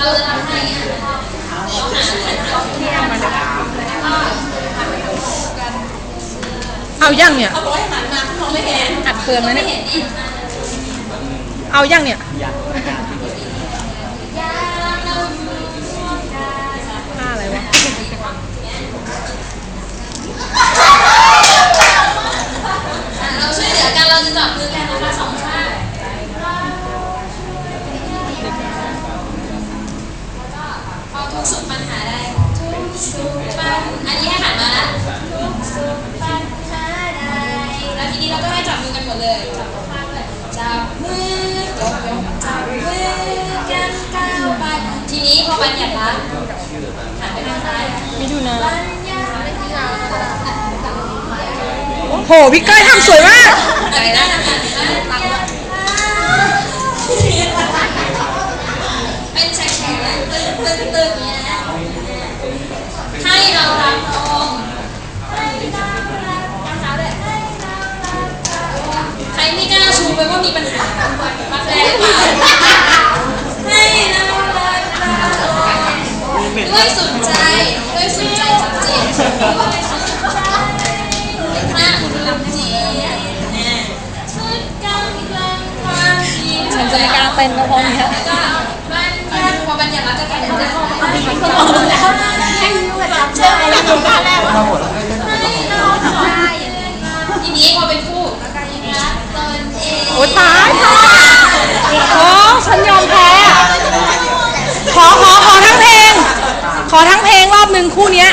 เราจะทำให้อะเราหาหันเอายังเนี่ยเขาบอกให้หันมาเขาไม่เห็นอัดเฟืองแล้วไม่เนี่ยเห็นอีกเอายังเนี่ยท่า เลยจับข้างเลยจับมือยกยกจับมือกันก้าวไปทีนี้พอบัญญัติรักหันไปทางซ้ายมิถุนาบัญญัติรักโหพี่ก้อยทำสวยมากใจได้นะ มีปัญหามาแสดงเปล่ให้เรารักพระด้วยสุดใจด้วยสุดใจจริงๆด้วยสุดใจภาคลำจีชุดกำลังความดีฉันจะไม่กล้าเต้นก็พราะเนี้ยแล้วก็บัญญัติพอบัญญัติแล้วก็กันได้สมองแล้วให้รู้ว่าจำชื่ออะไรอยู่บ้านแล้ว ทั้งเพลงรอบหนึ่งคู่นี้